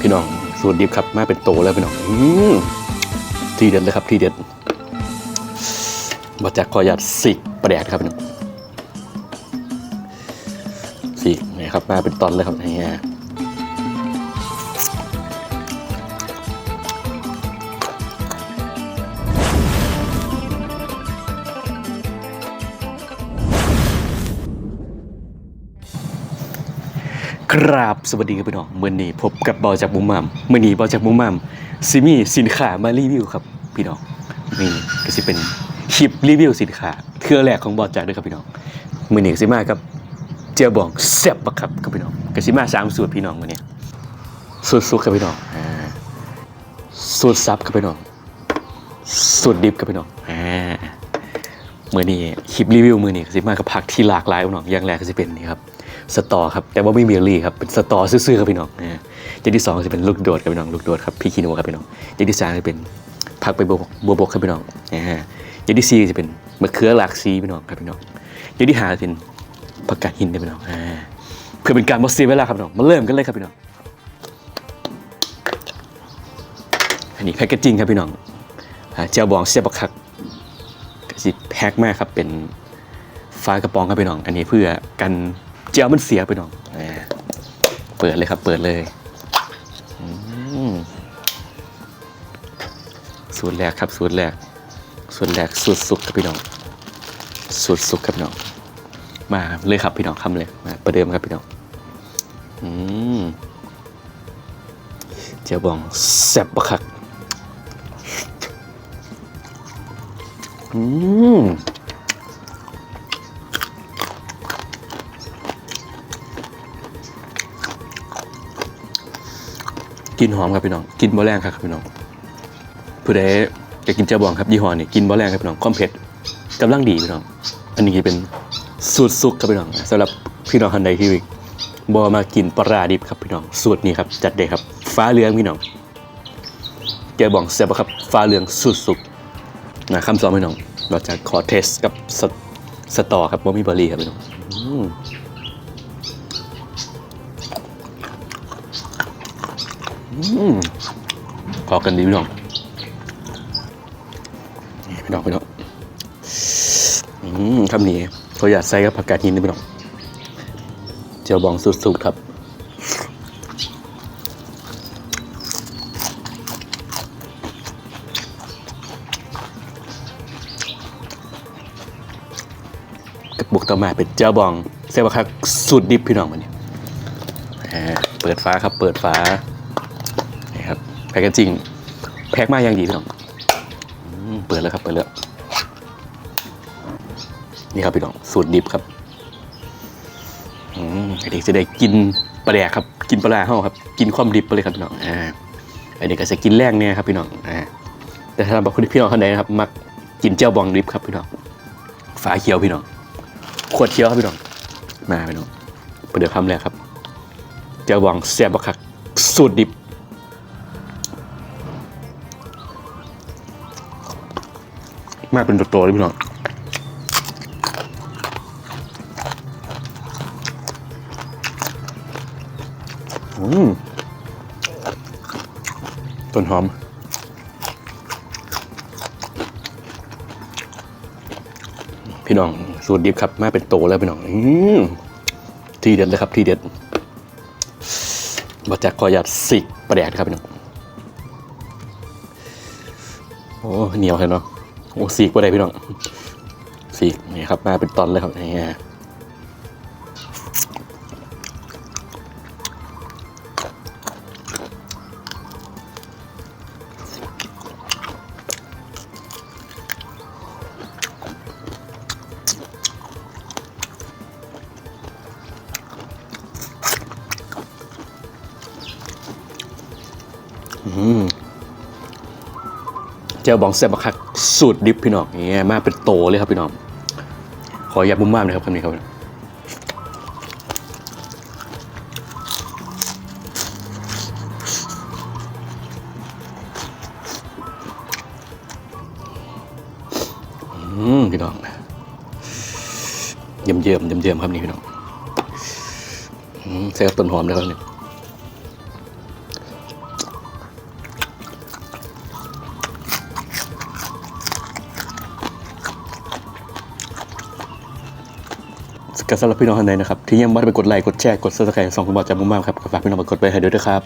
พี่น้องสูตรดิบครับมาเป็นโตแล้วพี่น้องอืทีเด็ดเลยครับทีเด็ดมาจากขอยัดสิกประแดดครับพี่น้องสิกนี่ครับมาเป็นตอนเลยครับนี่ฮะ ครับสวัสดีครับพี่น้องเมื่อนี้พบกับบาจากมุมมามเมื่อนี้บาจากมุมมามซิมีสินค้ามารีวิวครับพี่น้องนี่ก็สิเป็นคลิปรีวิวสินค้าเครือแรกของบาจากด้วยครับพี่น้องเมื่อนี้ก็สิมากับเจียบองแซ่บบักครับครับพี่น้องก็สิมาสามสูตรพี่น้องมื่อนี้สูตรซุกครับพี่น้องอ่าสูตรซับครับพี่น้องสูตรดิบครับพี่น้องอ่ามื่อนี้คลิปรีวิวเมื่อนี้ก็สิมากับผักที่หลากหลายพี่น้องอย่างแรกก็สิเป็นนี่ครับ สตอครับแต่ว่าไม่มีรี่ครับเป็นสตอซื่อๆครับพี่น้องนะฮะอย่างที่สองจะเป็นลูกโดดครับพี่น้องลูกโดดครับพี่คีโนครับพี่น้องอย่างที่สามจะเป็นผักใบบัวบัวบกครับพี่น้องนะฮะอย่างที่สี่จะเป็นมะเขือหลากสีพี่น้องครับพี่น้องอย่างที่ห้าจะเป็นผักกาดหินครับพี่น้องเพื่อเป็นการบอสเสียเวลาครับพี่น้องมาเริ่มกันเลยครับพี่น้องอันนี้แพ็กเกจจิ้งครับพี่น้องเจียวบองเสียบบักคักกระสิแพ็กมากครับเป็นฟ้ากระป๋องครับพี่น้อง อันนี้เพื่อกัน เจียวมันเสียไปน้องอ่าเปิดเลยครับ เปิดเลยสูตรแรกครับ สูตรแรก สูตรแรกสูตรสุกครับพี่น้อง สูตรสุกครับน้อง มาเลยครับพี่น้องคำเลยมาประเดิมครับพี่น้องอืมเจียวบองแซ่บปะคัก อืม กินหอมครับพี่น้อง กินบ่แรงครับพี่น้องผู้ใดจะกินเจ้าบองครับยี่ห้อนี่กินบ่แรงครับพี่น้องความเผ็ดกำลังดีพี่น้อง อันนี้เป็นสูตรซุกครับพี่น้องสำหรับพี่น้องท่านใดที่บ่มากินปลาดิบครับพี่น้อง สูตรนี้ครับจัดเด็ครับ ฟ้าเหลืองพี่น้องเจ้าบองเสียบครับ ฟ้าเหลืองสูตรสุกนะคำสอนพี่น้อง เราจะขอเทสกับสตสตอครับว่ามีเบอร์รี่ครับพี่น้อง อืมอืมพอกันดีพี่น้องนี่พี่น้องพี่น้องอืมคำนี้เขาอยากใส่กับผักกาดหินนะพี่น้องเจียวบองสุดๆครับกระปุกต่อมาเป็นเจียวบองเซวาคักสูตรดิบพี่น้องมันนี่อ่าเปิดฟ้าครับเปิดฟ้า แพ็กเกจจิ้งแพ็กมาอย่างดีพี่น้องเปิดแล้วครับเปิดแล้วนี่ครับพี่น้องสูตรดิบครับอืมอันนี้จะได้กินปลาแดกครับ กินปลาแดกเข้าครับ กินความดิบไปเลยครับพี่น้องอ่าอันนี้ก็จะกินแรงเนี่ยครับพี่น้องอ่าแต่ถ้าบางคนพี่น้องคนใดนะครับ มักกินเจ้าบองดิบครับพี่น้องฝาเขียวพี่น้องขวดเขียวครับพี่น้องมาพี่น้องเดี๋ยวคำแรกครับ เจ้าบองแซ่บบักคักสูตรดิบ มากเป็นตัวโตเลยพี่น้องอืมต้นหอม พี่น้อง สูตรดิบครับ มาเป็นโตแล้วพี่น้องอืมทีเด็ดเลยครับ ทีเด็ดมาจากขอหยัดสิกประแดดครับพี่น้อง โอ้เหนียวเลยเนาะ โอ้สีกว่าใดพี่น้องสีกนี่ครับมาเป็นตอนเลยครับนี่อืม เจ้าบองแซ่บบักคักสูตรดิบพี่น้องนี่มาเป็นโตเลยครับพี่น้อง ขออย่าบุ้มบ้ามเลยครับคำนี้ครับพี่น้องเยี่ยมเยี่ยมเยี่ยมเยี่ยมครับนี่พี่น้องใส่กับต้นหอมเลยครับนี่ กับสำหรับพี่น้องท่านใดนะครับที่ยังไม่ได้ไปกดไลค์กดแชร์กดซับสไครต์สองคุณบอกจากมุมมามครับก็ฝากพี่น้องไปกดไปให้ด้วยนะครับ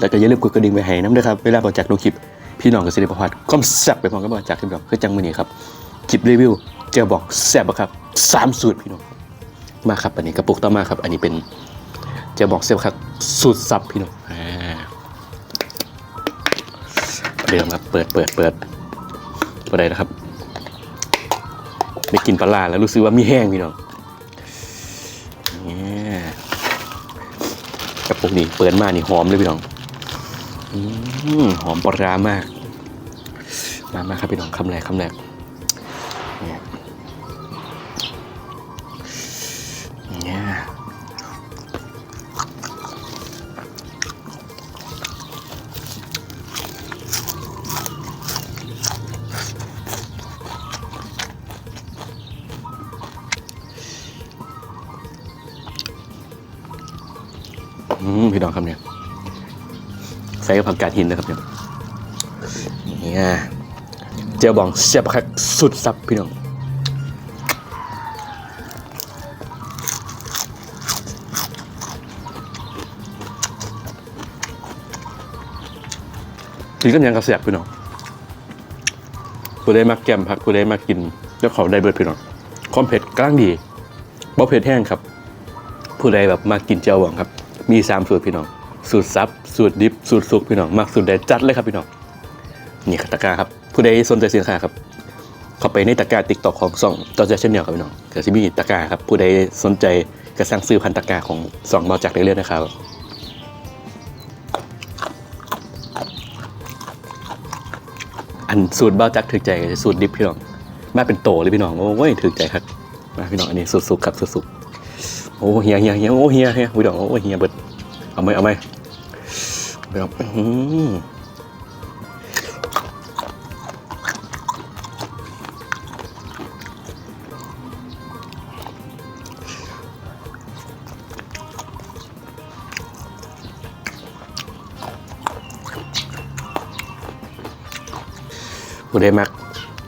แล้วก็อย่าลืมกดกระดิ่งไปให้น้ำด้วยครับเวลาบอกจากลงคลิป พี่น้องก็สิได้ประพัดความแซ่บไปพร้อมกับบอกจากที่แบบคือจังมือนี้ครับคลิปรีวิวเจลบอกแซ่บอะครับสามสูตรพี่น้องมาครับอันนี้กระปุกต่อมาครับ อันนี้เป็นเจลบอกแซ่บครับสูตรซับพี่น้องเดิมครับเปิดเปิดเปิดอะไรนะครับไม่กินปลาร้าแล้วรู้สึกว่ามีแห้งพี่น้อง กระปุกนี้เปิดมานี่หอมเลยพี่น้องอืมหอมปลาร้ามาก มามาครับพี่น้องคำแรกคำแรกเนี่ย อืมพี่น้องคำเนี่ยใส่กับผักกาดหินนะครับเนี่ยเนี่ยเจียวบองเสียบคักสุดสับพี่น้องกินกันยังกระเสียบพี่น้องผู้ใดมาแกมผักผู้ใดมากินแล้วเขาได้เบิดพี่น้องความเผ็ดกลางดีบ่เผ็ดแห้งครับ ผู้ใดแบบมากินเจียวหวังครับ มีสามสูตรพี่น้อง สูตรซับ สูตรดิบสูตรสุกพี่น้องมักสูตรใดจัดเลยครับพี่น้อง นี่ครับตะกร้าครับ ผู้ใดสนใจสินค้าครับ เข้าไปในตะกร้าติ๊กตอกของซองต่อจากเช่นเดียวครับพี่น้องก็จะมีตะกร้าครับ ผู้ใดสนใจก็สั่งซื้อพันตะกร้าของซองเบาจากได้เลยๆนะครับอันสูตรเบ้าจักถือใจสูตรดิบพี่น้องมาเป็นโตเลยพี่น้องโอ้ยถือใจครับมาพี่น้องอันนี้สุดสุกครับสุดสุก โอ้เฮียเฮียเฮียโอ้เฮียเฮียพี่น้องโอ้เฮียเบิดเอาไหมเอาไหมพี่น้องอื้อหือผู้ใดมัก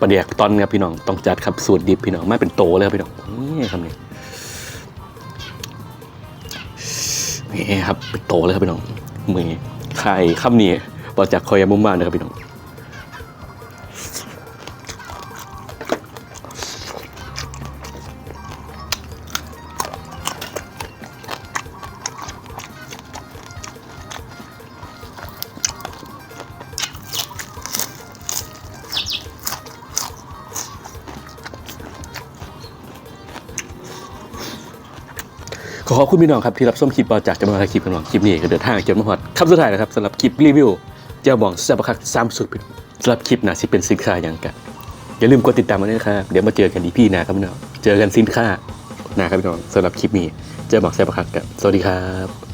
ประเดียกตอนครับพี่น้องต้องจัดครับสูตรดิบพี่น้องไมาเป็นโตเลยครับพี่น้องนี่คำนี้ นี่ครับเป็นโตเลยครับพี่น้องมือไข่คำนี้บอจากคอยามุมมานะครับพี่น้อง ขอขอบคุณพี่น้องครับที่รับชมคลิปต่อจากจำนวนคลิปกันหวังคลิปนี้ก็เดินทางจนมาหอดคำสุดท้ายนะครับสำหรับคลิปรีวิวเจ้าบองแซบคักสามสุดสำหรับคลิปหนาที่เป็นสินค้าอย่างกันอย่าลืมกดติดตามมาด้วยนะครับเดี๋ยวมาเจอกันดีพี่นะครับพี่น้องเจอกันสินค้านะครับพี่น้องสำหรับคลิปนี้เจ้าบองแซบคักกันสวัสดีครับ